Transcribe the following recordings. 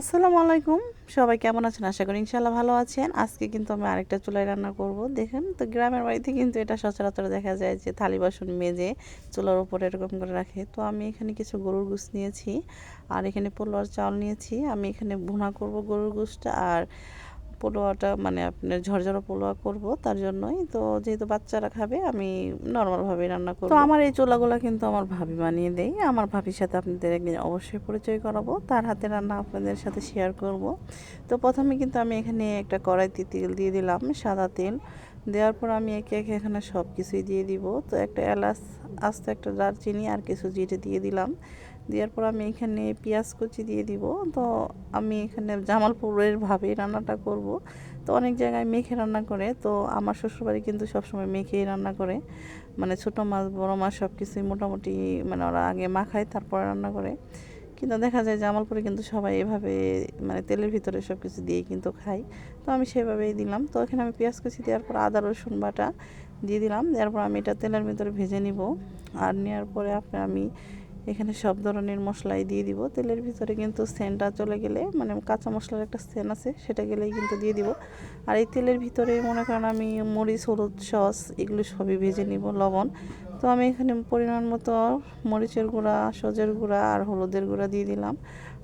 আসসালামু আলাইকুম। সবাই কেমন আছেন? আশা করি ইনশাল্লাহ ভালো আছেন। আজকে কিন্তু আমি আরেকটা চুলায় রান্না করব। দেখেন, তো গ্রামের বাড়িতে কিন্তু এটা সচরাচর দেখা যায় যে থালি বাসন মেজে চুলার উপরে এরকম করে রাখে। তো আমি এখানে কিছু গরুর গুস নিয়েছি আর এখানে পোলোয়ার চাউল নিয়েছি। আমি এখানে ভুনা করব গরুর গুসটা আর পোলোয়াটা মানে আপনার ঝরঝরা পোলোয়া করব তার জন্যই। তো যেহেতু বাচ্চারা খাবে আমি নর্মালভাবে রান্না করব। তো আমার এই চোলাগুলো কিন্তু আমার ভাবি বানিয়ে দেই আমার ভাবির সাথে আপনাদের একদিন অবশ্যই পরিচয় করাবো। তার হাতে রান্না আপনাদের সাথে শেয়ার করব। তো প্রথমে কিন্তু আমি এখানে একটা কড়াইতে তেল দিয়ে দিলাম সাদা তেল। দেওয়ার পর আমি একে একে এখানে সব কিছুই দিয়ে দিব। তো একটা এলাচ, আস্তে একটা দারচিনি আর কিছু জিরে দিয়ে দিলাম। দেওয়ার পর আমি এখানে পেঁয়াজ কুচি দিয়ে দিব। তো আমি এখানে জামালপুরের ভাবে রান্নাটা করব। তো অনেক জায়গায় মেখে রান্না করে। তো আমার শ্বশুরবাড়ি কিন্তু সবসময় মেখেই রান্না করে। মানে ছোটো মাছ, বড়ো মাছ সব কিছুই মোটামুটি মানে ওরা আগে মাখায়, তারপরে রান্না করে। কিন্তু দেখা যায় জামালপুরে কিন্তু সবাই এভাবে মানে তেলের ভিতরে সব কিছু দিয়েই কিন্তু খাই তো আমি সেভাবেই দিলাম। তো এখানে আমি পেঁয়াজ কুচি দেওয়ার পর আদা, রসুন বাটা দিয়ে দিলাম। দেওয়ার পর আমি এটা তেলের ভিতরে ভেজে নিব। আর নেওয়ার পরে আপনার আমি এখানে সব ধরনের মশলাই দিয়ে দিব। তেলের ভিতরে কিন্তু সেন্টটা চলে গেলে মানে কাঁচা মশলার একটা সেন আছে, সেটা গেলেই কিন্তু দিয়ে দিব। আর এই তেলের ভিতরে মনে করেন আমি মরিচ, হলুদ সস এগুলো সবই ভেজে নিব, লবণ। তো আমি এখানে পরিমাণ মতো মরিচের গুঁড়া, সজের গুঁড়া আর হলুদের গুঁড়া দিয়ে দিলাম।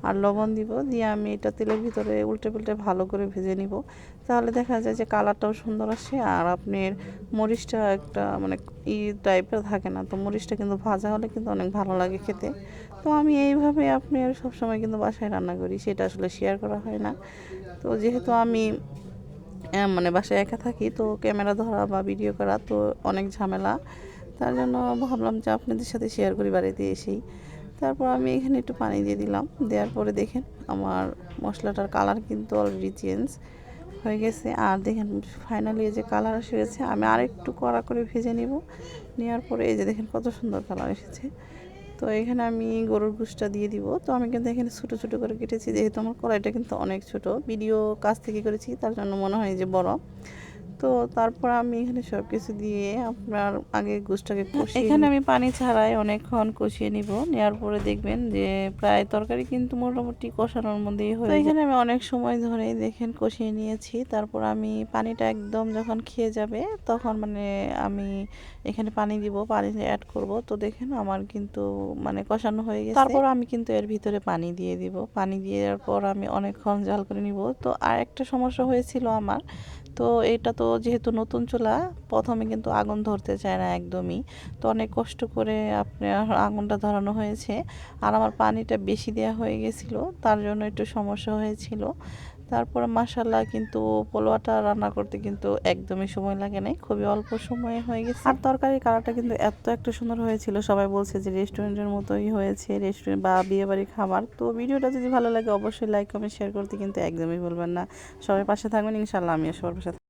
আর লবণ দিব, দিয়ে আমি এটা তেলের ভিতরে উল্টে পাল্টে ভালো করে ভেজে নিব। তাহলে দেখা যায় যে কালারটাও সুন্দর আসে আর আপনার মরিচটা একটা মানে ই টাইপের থাকে না। তো মরিচটা কিন্তু ভাজা হলে কিন্তু অনেক ভালো লাগে খেতে। তো আমি এইভাবে আপনার সবসময় কিন্তু বাসায় রান্না করি, সেটা আসলে শেয়ার করা হয় না। তো যেহেতু আমি মানে বাসায় একা থাকি, তো ক্যামেরা ধরা বা ভিডিও করা তো অনেক ঝামেলা। তার জন্য ভাবলাম যে আপনাদের সাথে শেয়ার করি বাড়িতে এসেই। তারপর আমি এখানে একটু পানি দিয়ে দিলাম। দেওয়ার পরে দেখেন আমার মশলাটার কালার কিন্তু অলরেডি চেঞ্জ হয়ে গেছে। আর দেখেন ফাইনালি এই যে কালার এসে গেছে, আমি আর একটু কড়া করে ভেজে নিব। নেওয়ার পরে এই যে দেখেন কত সুন্দর কালার এসেছে। তো এখানে আমি গরুর গুসটা দিয়ে দিব। তো আমি কিন্তু এখানে ছোটো ছোটো করে কেটেছি, যেহেতু আমার কড়াইটা কিন্তু অনেক ছোট। ভিডিও কাছ থেকে করেছি, তার জন্য মনে হয় যে বড়। তো তারপর আমি এখানে সব কিছু দিয়ে আপনার আগে গোষ্ঠটাকে কষিয়ে এখানে আমি পানি ছাড়াই অনেকক্ষণ কষিয়ে নিব। নেওয়ার পরে দেখবেন যে প্রায় তরকারি কিন্তু মোটামুটি কষানোর মধ্যেই হয়ে এখানে আমি অনেক সময় ধরেই দেখেন কষিয়ে নিয়েছি। তারপর আমি পানিটা একদম যখন খেয়ে যাবে তখন মানে আমি এখানে পানি দিব পানি অ্যাড করব। তো দেখেন আমার কিন্তু মানে কষানো হয়ে গেছে। তারপর আমি কিন্তু এর ভিতরে পানি দিয়ে দিব। পানি দিয়ে দেওয়ার পর আমি অনেকক্ষণ জাল করে নিব। তো আর একটা সমস্যা হয়েছিল আমার তো এটা তো যেহেতু নতুন চুলা, প্রথমে কিন্তু আগুন ধরতে চায় না একদমই। তো অনেক কষ্ট করে আপনার আগুনটা ধরানো হয়েছে। আর আমার পানিটা বেশি দেওয়া হয়ে গেছিল, তার জন্য একটু সমস্যা হয়েছিল। তারপরে মাসাল্লাহ কিন্তু পোলোয়াটা রান্না করতে কিন্তু একদমই সময় লাগে নাই, খুবই অল্প সময়ে হয়ে গেছে। আর তরকারি কালারটা কিন্তু এত একটা সুন্দর হয়েছিল, সবাই বলছে যে রেস্টুরেন্টের মতোই হয়েছে, রেস্টুরেন্ট বা বিয়েবাড়ির খাবার। তো ভিডিওটা যদি ভালো লাগে অবশ্যই লাইক কমেন্ট শেয়ার করতে কিন্তু একদমই বলবেন না। সবাই পাশে থাকবেন ইনশাল্লাহ আমিও সবার পাশে